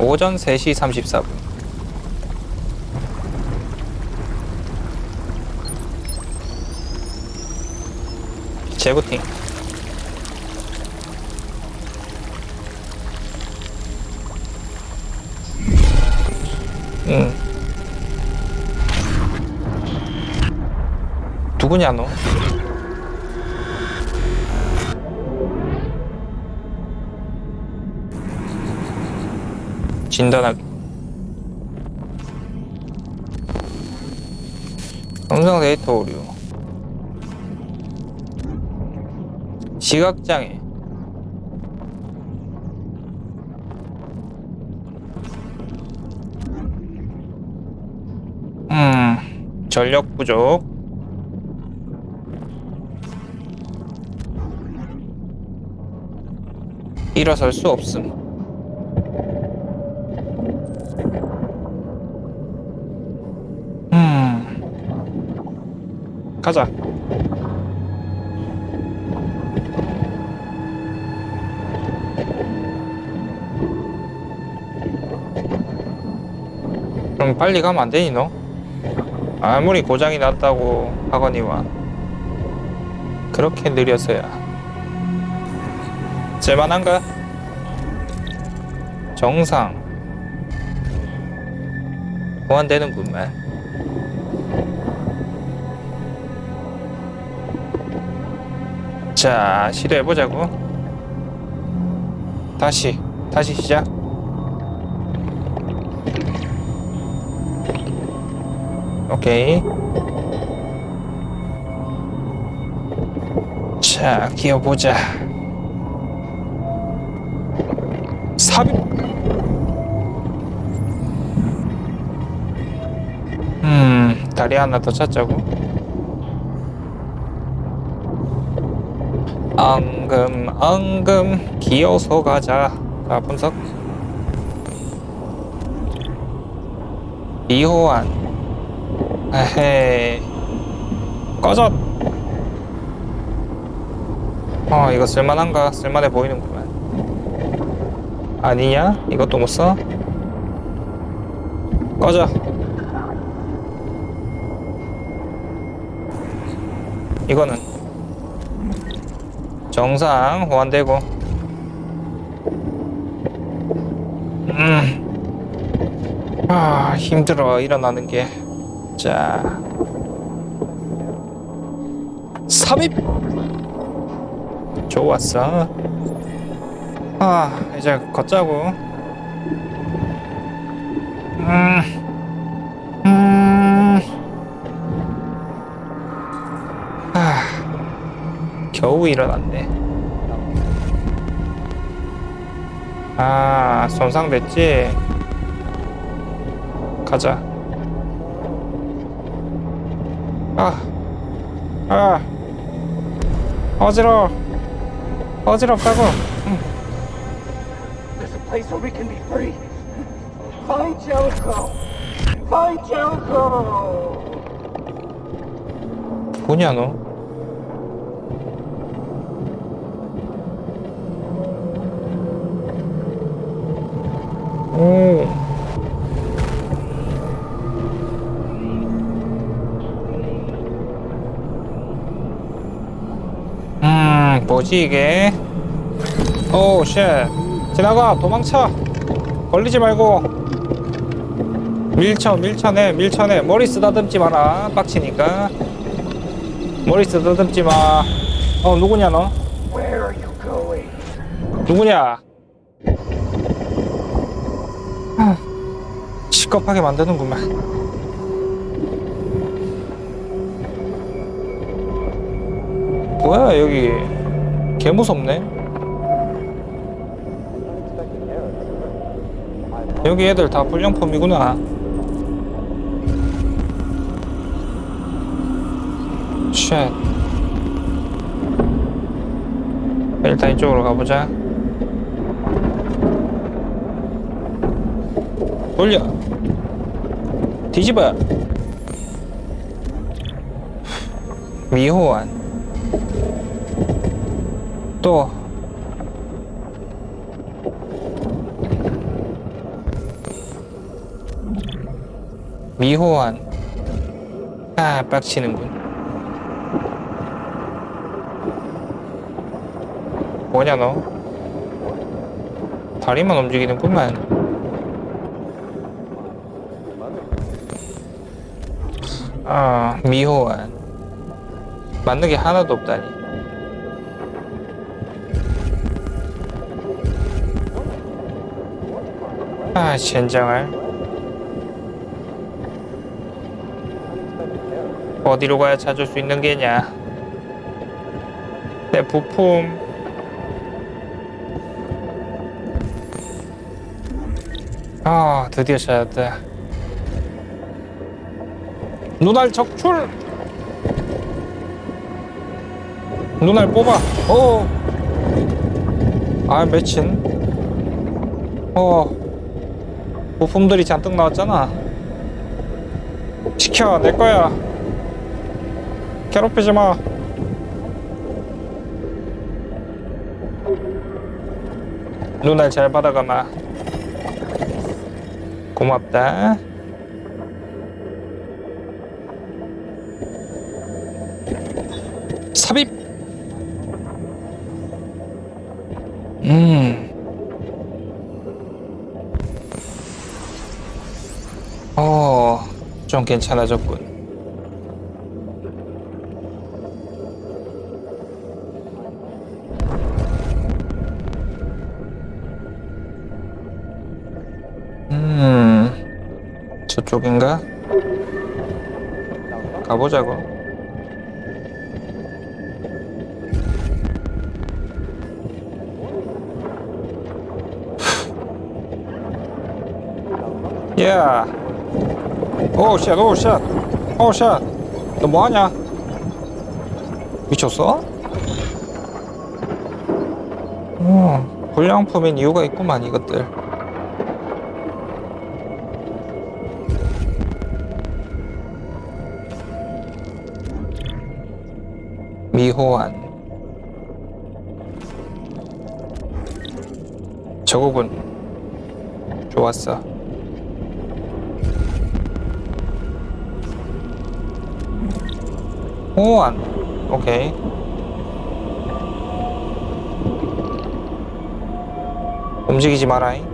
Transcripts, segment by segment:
오전 3시 34분. 재부팅. 응. 누구냐 너? 진단하기. 영상 데이터 오류. 시각장애. 음, 전력 부족. 일어설 수 없음. 가자. 그럼 빨리 가면 안 되니 너? 아무리 고장이 났다고 하거니와 그렇게 느려서야 쓸만한가? 정상 보완되는구만 자 시도해보자고. 다시 다시 시작. 오케이. 자 기어보자. 삽입. 음 다리 하나 더 찾자고 엉금 엉금 기어서 가자. 자 분석. 이호환. 에헤이 꺼져. 어 이거 쓸만한가? 쓸만해 보이는구만. 아니냐? 이것도 못 써? 꺼져. 이거는 정상 호환되고. 음 아 힘들어 일어나는 게자. 삽입. 좋았어. 아 이제 걷자고. 음, 음, 겨우 일어났네. 아, 손상됐지? 가자. 아, 아, 어지러워. 어지럽다고. There's a place where we can be free. Find Jericho. Find Jericho. 뭐냐 너? 오. 음, 뭐지 이게? 오, 쉣. 지나가, 도망쳐. 걸리지 말고. 밀쳐, 밀쳐내, 밀쳐내. 머리 쓰다듬지 마라. 빡치니까. 머리 쓰다듬지 마. 어, 누구냐 너? 누구냐? 아, 시겁하게 만드는구만. 뭐야 여기 개 무섭네. 여기 애들 다 불량품이구나. 쉣. 일단 이쪽으로 가보자. 돌려. 뒤집어. 미호환. 또 미호환. 아, 빡치는군. 뭐냐, 너? 다리만 움직이는구만. 아, 미호환. 맞는 게 하나도 없다니. 아, 젠장할. 어디로 가야 찾을 수 있는 게냐? 내 부품. 아, 드디어 찾았다. 눈알 적출! 눈알 뽑아! 오! 아, 매친. 어. 부품들이 잔뜩 나왔잖아. 시켜, 내 거야. 괴롭히지 마. 눈알 잘 받아가마. 고맙다. 삽입. 음. 어, 좀 괜찮아졌군. 음, 저쪽인가? 가보자고. 야, 오 샷, 오 샷, 오 샷. 너 뭐하냐? 미쳤어? 어, 불량품인 이유가 있구만 이것들. 미호환 저거군 좋았어 호환 오케이. 움직이지 마라잉.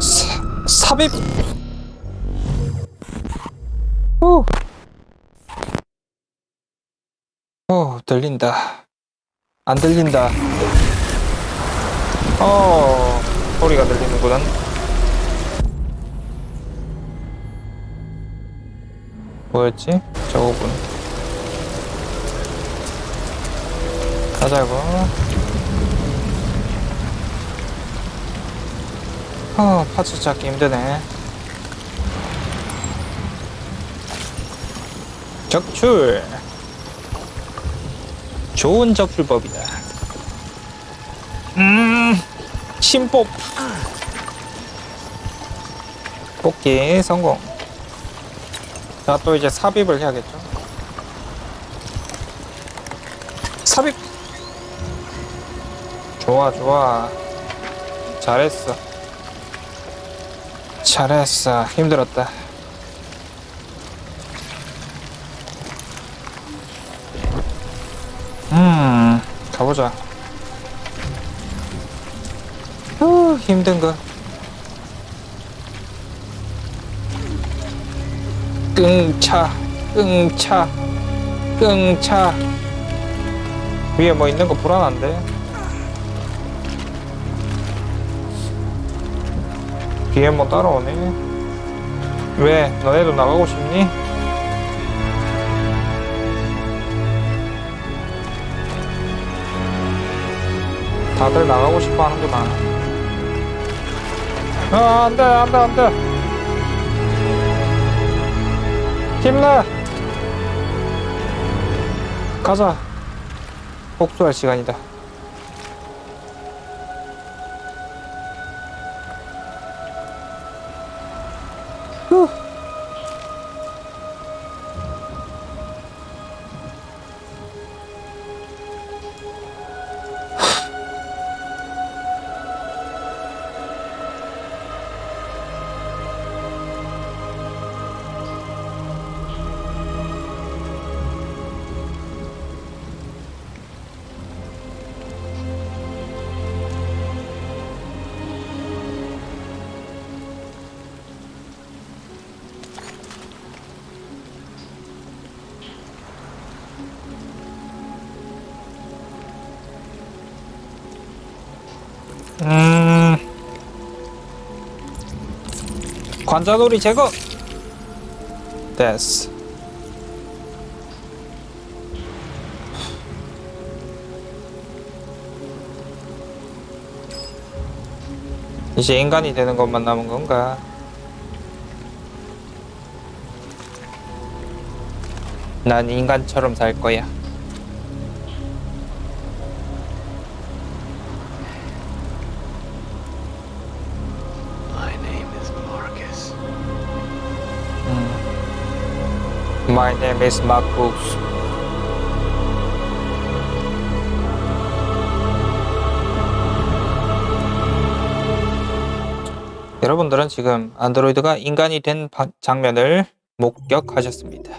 사, 삽입 들린다. 안 들린다. 어 소리가 들리는구나. 뭐였지? 저거군. 가자고. 어, 파츠 찾기 힘드네. 적출. 좋은 적출법이다. 음, 심법. 뽑기 성공. 자, 또 이제 삽입을 해야겠죠. 삽입. 좋아, 좋아. 잘했어. 잘했어. 힘들었다. 음, 가보자. 후, 힘든 거. 끙차, 끙차, 끙차. 위에 뭐 있는 거 불안한데? 뒤에 뭐 따라오네. 왜? 너네도 나가고 싶니? 다들 나가고 싶어 하는구나. 아, 안 돼, 안 돼, 안 돼. 힘내! 가자. 복수할 시간이다. 관자놀이 제거. 됐어. 이제 인간이 되는 것만 남은 건가? 난 인간처럼 살 거야. Marcus. My name is Marcus. 여러분들은 지금 안드로이드가 인간이 된 바- 장면을 목격하셨습니다.